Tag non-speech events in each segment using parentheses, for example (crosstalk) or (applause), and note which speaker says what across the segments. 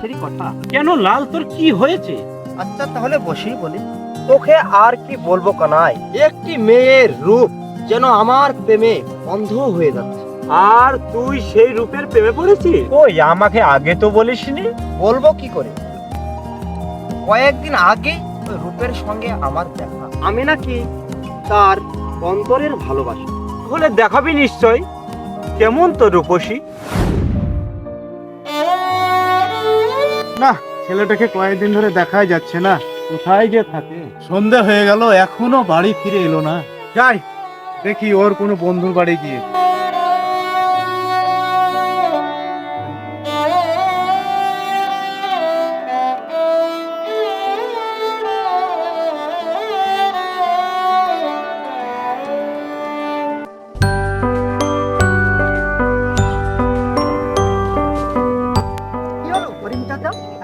Speaker 1: হাসেরই কথা। কেন লাল তোর কি হয়েছে?
Speaker 2: আচ্ছা তাহলে বসেই বলি। তোকে আর কি বলব কানাই? একটি মেয়ের রূপ যেন আমার প্রেমে অন্ধ হয়ে যাচ্ছে।
Speaker 1: আর তুই সেই রূপের প্রেমে পড়েছিস? ওই আমাকে আগে তো বলিসনি?
Speaker 2: বলব কি করে? কয়েকদিন আগে ওই রূপের সঙ্গে আমার দেখা। আমি নাকি তার অন্তরের ভালোবাসা।
Speaker 1: হলে দেখাবি নিশ্চয়? কেমন তো রূপসী?
Speaker 3: না, ছেলেটাকে কয়েকদিন ধরে দেখাই যাচ্ছে না।
Speaker 1: কোথায় যে থাকে?
Speaker 3: সন্ধ্যা হয়ে গেল, এখনও বাড়ি ফিরে এলো না। যাই, দেখি ওর কোনো বন্ধুর বাড়ি গিয়ে।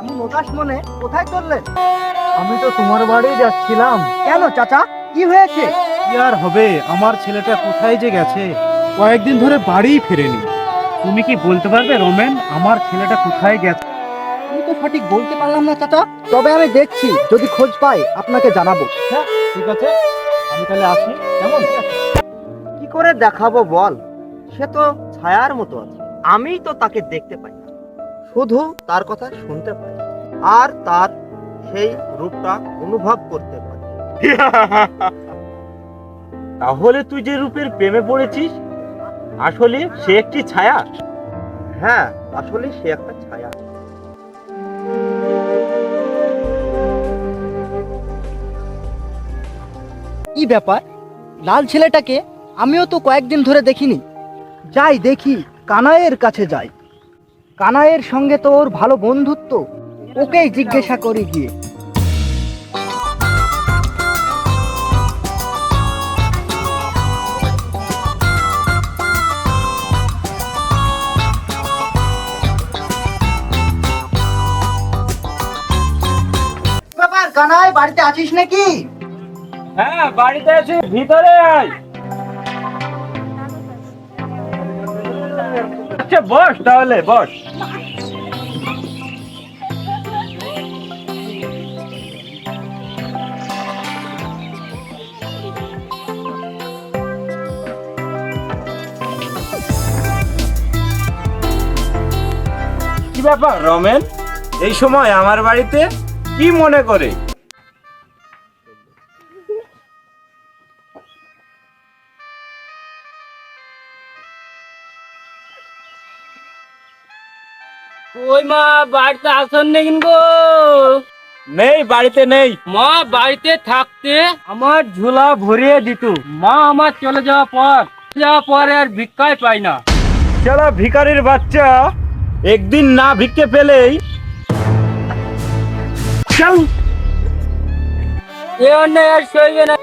Speaker 2: এমন উদাস মনে কোথায় চললেন? আমি তো তোমার বাড়ি যাচ্ছিলাম। কেন চাচা? কি হয়েছে?
Speaker 3: কি আর হবে? আমার ছেলেটা কোথায় যে গেছে? কয়েকদিন ধরে বাড়িই ফেরেনি। তুমি কি বলতে পারবে রোমেন? আমার ছেলেটা কোথায় গেছে?
Speaker 2: আমি তো সঠিক বলতে পারলাম না চাচা। তবে আমি দেখছি যদি খোঁজ পাই আপনাকে জানাব।
Speaker 3: হ্যাঁ ঠিক আছে। আমি তাহলে আসি। কেমন?
Speaker 2: কি করে দেখাবো বল? সে তো ছায়ার মতো আছে। আমি তো তাকে দেখতে পাই। না শুধু তার কথা শুনতে পাই আর তার সেই রূপটা অনুভব করতে পারি (laughs)
Speaker 1: তাহলে তুই যে রূপের প্রেমে পড়েছিস আসলে সে একটি ছায়া?
Speaker 2: হ্যাঁ আসলে সে একটা ছায়া। কি ব্যাপার? লাল ছেলেটাকে আমিও তো কয়েকদিন ধরে দেখিনি। যাই দেখি কানাইয়ের কাছে যাই। কানাইয়ের সঙ্গে তো ওর ভালো বন্ধুত্ব? ওকেই জিজ্ঞাসা করি গিয়ে। কানাই, বাড়িতে আছিস নাকি?
Speaker 1: হ্যাঁ বাড়িতে আছে। ভিতরে আয়। আচ্ছা বস তাহলে, বস। ব্যাপার রমেন? এই সময় আমার বাড়িতে কি মনে করে?
Speaker 4: ওই মা বাড়িতে আসন নেই গো?
Speaker 1: নেই বাড়িতে নেই।
Speaker 4: মা বাড়িতে থাকতে আমার ঝোলা ভরিয়ে দিত। মা আমার চলে যাওয়ার পর যাওয়ার পরে আর ভিক্ষায় পাই না।
Speaker 1: চলো ভিখারির বাচ্চা একদিন না ভিক্ষে পেলেই চল।
Speaker 4: এ অন্যায় আর সইবে না।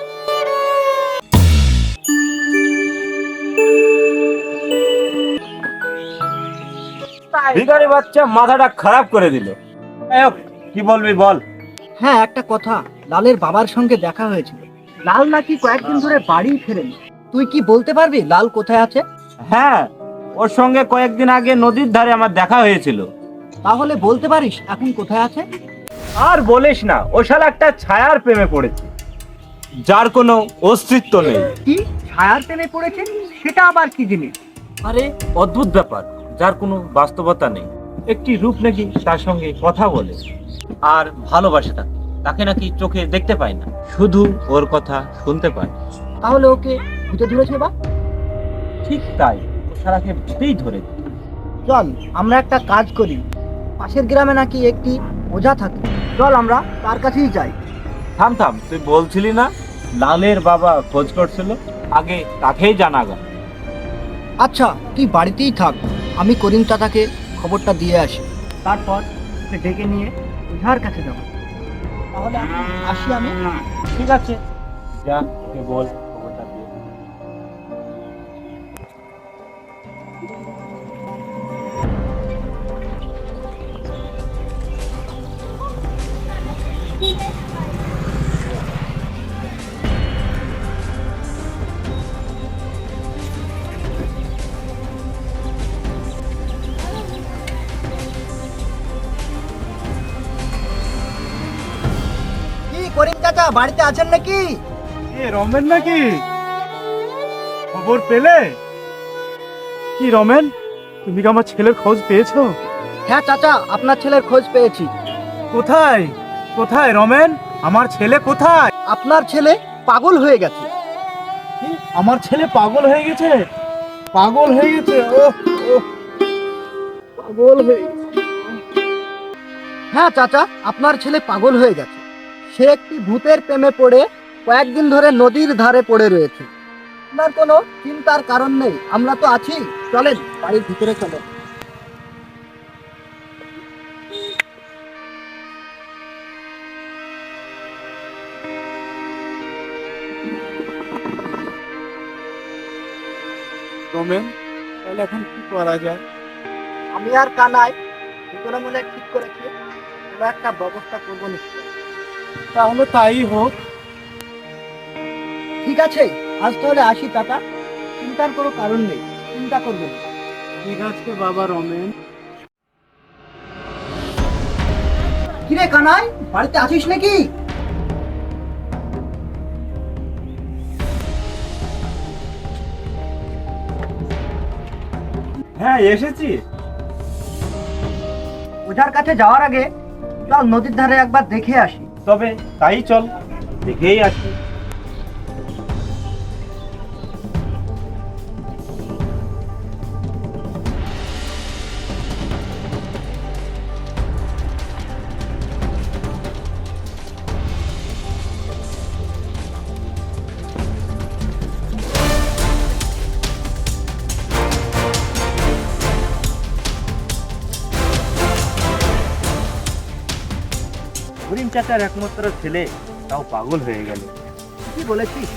Speaker 1: ভিখারি বাচ্চা মাথাটা খারাপ করে দিল। কি বলবি বল?
Speaker 2: হ্যাঁ একটা কথা। লালের বাবার সঙ্গে দেখা হয়েছিল। লাল নাকি কয়েকদিন ধরে বাড়ি ফেরেনি। তুই কি বলতে পারবি? লাল কোথায় আছে?
Speaker 1: হ্যাঁ ওর সঙ্গে কয়েকদিন আগে নদীর ধারে আমার দেখা হয়েছিল।
Speaker 2: তাহলে বলতে পারিস এখন কোথায় আছে?
Speaker 1: আর বলিস না ও শালা একটা ছায়ার প্রেমে পড়েছে। যার কোনো অস্তিত্ব নেই।
Speaker 2: কি? ছায়ার প্রেমে পড়েছে? সেটা আবার কি জিনিস?
Speaker 1: আরে অদ্ভুত ব্যাপার যার কোনো বাস্তবতা নেই। একটি রূপ নাকি তার সঙ্গে কথা বলে। আর ভালোবাসে তাকে। তাকে নাকি চোখে দেখতে পায় না। শুধু ওর কথা শুনতে পায়।
Speaker 2: তাহলে ওকে ভূতে ধরেছে বা?
Speaker 1: ঠিক তাই। সারাকে ভূতেই ধরে।
Speaker 2: চল আমরা একটা কাজ করি। পাশের গ্রামে নাকি একটি ওঝা থাকে। চল আমরা তার কাছেই যাই।
Speaker 1: থাম থাম তুই বলছিলি না? লালের বাবা খোঁজ করছিল। আগে তাকেই জানা গা।
Speaker 2: আচ্ছা তুই বাড়িতেই থাক। আমি করিম চাচাকে খবরটা দিয়ে আসি। তারপর ওকে ডেকে নিয়ে ওঝার কাছে যাব। তাহলে আসি আমি।
Speaker 1: ঠিক আছে। যা বল।
Speaker 2: করিম চাচা বাড়িতে আছেন নাকি?
Speaker 3: এ রমেন নাকি? খবর পেলে? কি রমেন তুমি কি আমার ছেলের খোঁজ পেয়েছ?
Speaker 2: হ্যাঁ চাচা আপনার ছেলের খোঁজ পেয়েছি।
Speaker 3: কোথায়? কোথায় রমেন? আমার ছেলে কোথায়?
Speaker 2: আপনার ছেলে পাগল হয়ে গেছে।
Speaker 3: আমার ছেলে পাগল হয়ে গেছে? পাগল হয়ে গেছে? ও পাগল হয়ে গেছে।
Speaker 2: হ্যাঁ চাচা আপনার ছেলে পাগল হয়ে গেছে। সে একটি ভূতের প্রেমে পড়ে কয়েকদিন ধরে নদীর ধারে পড়ে রয়েছে। আপনার কোনো চিন্তার কারণ নেই আমরা তো আছি। চলেন বাড়ির ভিতরে চলেন
Speaker 3: রমেন তাহলে এখন কি করা যায়?
Speaker 2: আমি আর কানাই দুজনে মিলে ঠিক করেছি কোনো একটা ব্যবস্থা করব নিশ্চয়
Speaker 3: তাহলে তাই হোক।
Speaker 2: ঠিক আছে আজ তাহলে আসি টাটা। চিন্তার কোনো কারণ নেই চিন্তা করবেন
Speaker 3: ঠিক আছে বাবা রমেন।
Speaker 2: কিরে কানাই বাড়িতে আছিস নাকি?
Speaker 1: হ্যাঁ এসেছি।
Speaker 2: ওঝার কাছে যাওয়ার আগে চল নদীর ধারে একবার দেখে আসি।
Speaker 1: তবে তাই চল দেখেই আসি। করিম চাচার একমাত্র ছেলে তাও পাগল হয়ে গেল।
Speaker 2: কি বলেছিস?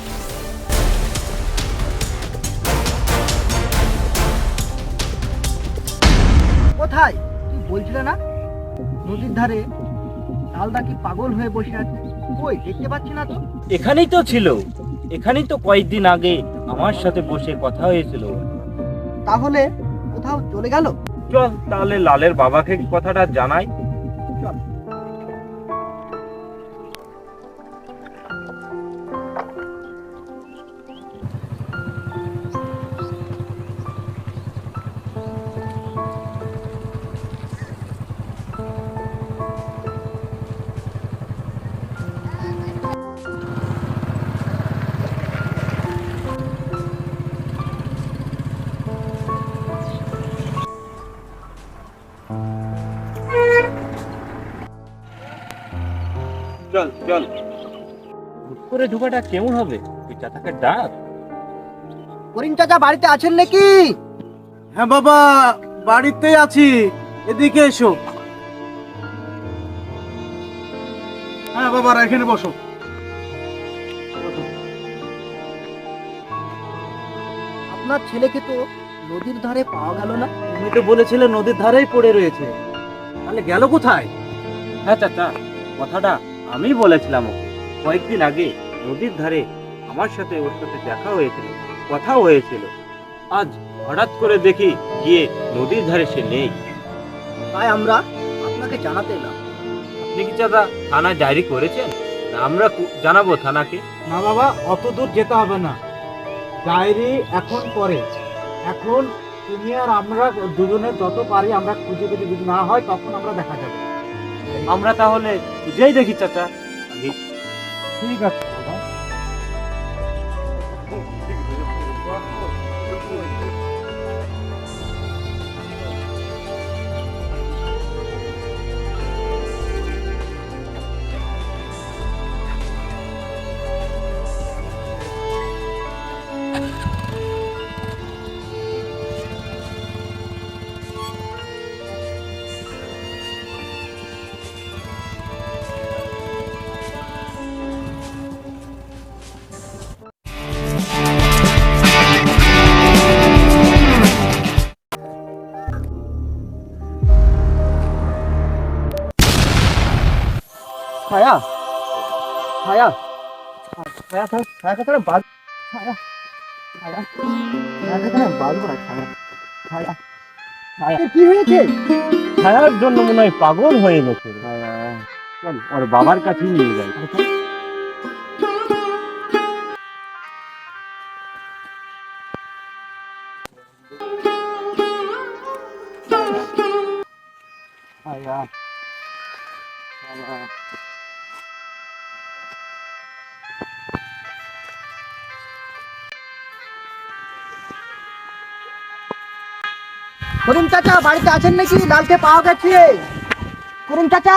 Speaker 2: কোথায়? তুই বলছিলে না? নদীর ধারে? কি পাগল হয়ে বসে আছে? কই দেখতে পাচ্ছি না তো।
Speaker 1: এখানেই তো ছিল। এখানেই তো কয়েকদিন আগে আমার সাথে বসে কথা হয়েছিল।
Speaker 2: তাহলে কোথাও চলে গেল?
Speaker 1: চল তাহলে লালের বাবাকে কথাটা জানাই।
Speaker 2: চল।
Speaker 1: চল চল। হুট করে ঢোকাটা কেমন হবে? তুই চাচাকে ডাক।
Speaker 2: করিম চাচা বাড়িতে আছেন নাকি?
Speaker 3: হ্যাঁ বাবা বাড়িতে আছি। এদিকে এসো। হ্যাঁ বাবা এখানে বসো।
Speaker 2: আপনার ছেলেকে তো নদীর ধারে পাওয়া গেল না।
Speaker 3: তুমি তো বলেছিলে নদীর ধারেই পড়ে রয়েছে। তাহলে গেল কোথায়?
Speaker 1: হ্যাঁ চাচা কথাটা আমি বলেছিলাম ওকে। কয়েকদিন আগে নদীর ধারে আমার সাথে ওর সাথে দেখা হয়েছিল, কথাও হয়েছিল। আজ হঠাৎ করে দেখি গিয়ে নদীর ধারে সে নেই।
Speaker 2: তাই আমরা আপনাকে জানাতে এলাম।
Speaker 1: আপনি কি চাচা থানায় ডায়েরি করেছেন? না, আমরা জানাব থানাকে।
Speaker 3: না বাবা, অত দূর যেতে হবে না। ডায়েরি এখন পরে এখন তুমি আর আমরা দুজনে যত পারি আমরা খুঁজে খুঁজে যদি না হয়, তখন আমরা দেখা যাবে।
Speaker 1: আমরা তাহলে যেই দেখি চাচা।
Speaker 3: ঠিক আছে।
Speaker 2: ছায়া
Speaker 1: ছায়ার জন্য মনে হয় পাগল হয়ে গেছে। ওর বাবার কাছেই নিয়ে যাই। ছায়া ছায়া।
Speaker 2: করিম চাচা, বাড়িতে আছেন নাকি? লালকে পাওয়া গেছে। করিম চাচা?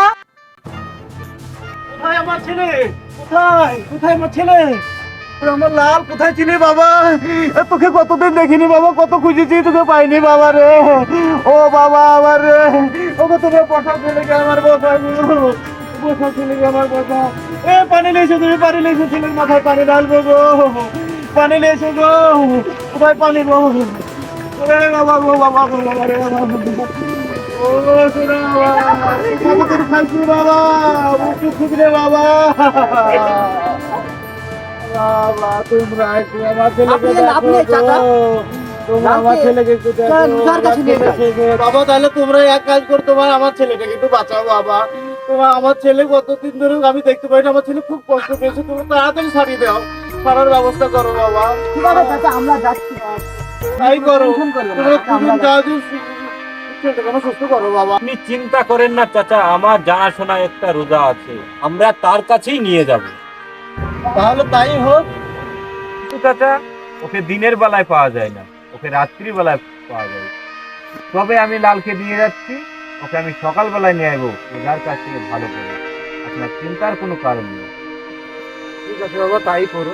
Speaker 3: কোথায় আমার ছেলে? কোথায়? কোথায় আমার ছেলে? আমার লাল, কোথায় ছিলি বাবা? তোকে কতদিন দেখিনি বাবা, কত খুঁজেছি, তোকে পাইনি বাবা রে। ও বাবা আমার রে। ওকে তুমি বসা ছেলেকে আমার বসা গো। বসা ছেলেকে আমার বসা। এ পানি লেছো তুমি, পানি লেছো ছেলের মাথায় পানি ঢালবো গো। পানি লেছো গো। কোথায় পানি গো? বাবা তাহলে তোমরা এক কাজ করো তোমার আমার ছেলেটাকে একটু বাঁচাও বাবা তোমার আমার ছেলে কতদিন ধরে আমি দেখতে পাই না আমার ছেলে খুব কষ্ট পেয়েছে তুমি তাড়াতাড়ি সারিয়ে দাও সারার ব্যবস্থা করো, বাবা।
Speaker 2: আমরা যাচ্ছি।
Speaker 3: তাই করো।
Speaker 1: আপনি চিন্তা করেন না চাচা আমার জানাশোনা একটা রোজা আছে। আমরা তার কাছেই নিয়ে যাব।
Speaker 3: তাহলে তাই হোক।
Speaker 1: কিন্তু চাচা ওকে দিনের বেলায় পাওয়া যায় না ওকে রাত্রি বেলায় পাওয়া যায়। তবে আমি লালকে দিয়ে যাচ্ছি ওকে আমি সকালবেলায় নিয়ে আসব রোজার কাছ থেকে ভালো করে। আপনার চিন্তার কোনো কারণ নেই।
Speaker 3: ঠিক আছে বাবা তাই করো।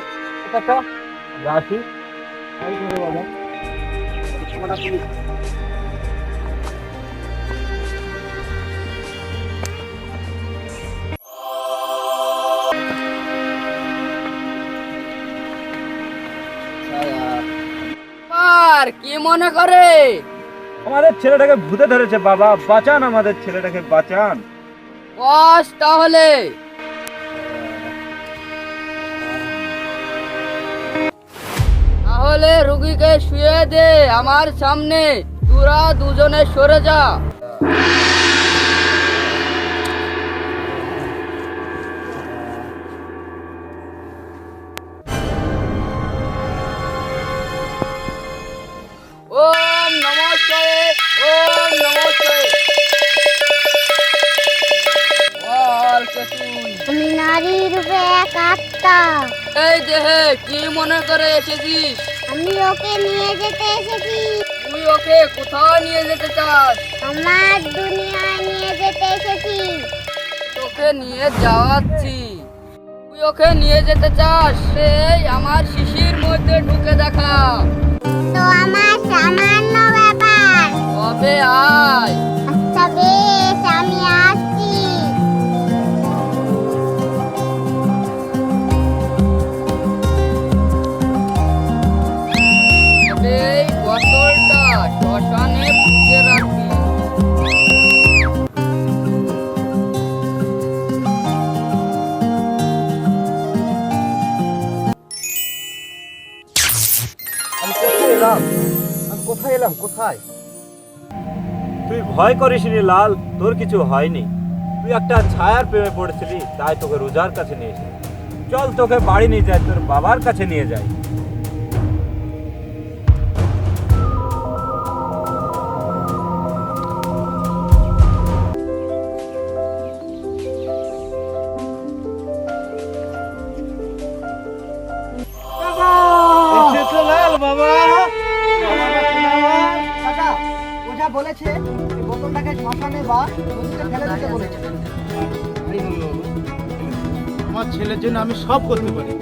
Speaker 1: চাচা আসি
Speaker 3: তাই করো বাবা।
Speaker 5: আর কি মনে করে?
Speaker 1: আমাদের ছেলেটাকে ভূতে ধরেছে বাবা বাঁচান আমাদের ছেলেটাকে বাঁচান।
Speaker 5: বস তাহলে। তাহলে রুগীকে শুয়ে দে আমার সামনে। তোরা দুজনে সরে যা। ওম নমস্তে ওম নমস্তে বল
Speaker 6: আমি নারী রূপে এক আত্মা।
Speaker 5: এই দেহে কি মনে করে এসেছিস?
Speaker 6: ওকে নিয়ে যেতে এসেছি।
Speaker 5: তুই ওকে কোথায় নিয়ে যেতে চাস?
Speaker 6: আমার দুনিয়ায় নিয়ে যেতে এসেছি।
Speaker 5: তোকে নিয়ে যাওয়াচ্ছি তুই ওকে নিয়ে যেতে চাস? সেই আমার শিশির মধ্যে ঢুকে দেখা।
Speaker 6: তো আমার সামান্য ব্যাপার।
Speaker 5: কবে আয়?
Speaker 6: আচ্ছা বেশ আমি আসছি
Speaker 2: আমি কোথায়?
Speaker 1: তুই ভয় করিস নি লাল, তোর কিছু হয়নি। তুই একটা ছায়ার প্রেমে পড়েছিলি, তাই তোকে রোজার কাছে নিয়ে এসে চল তোকে বাড়ি নিয়ে যাই, তোর বাবার কাছে নিয়ে যাই।
Speaker 3: আমার ছেলের জন্য আমি সব করতে পারি।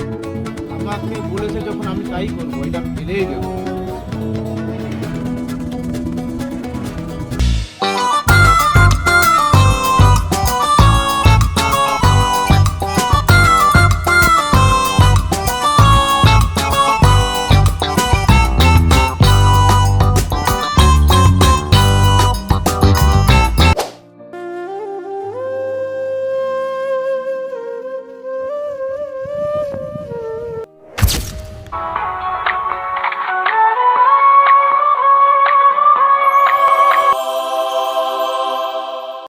Speaker 3: আমাকে বলেছে যখন আমি তাই করব, এটা ফেলেই দেবো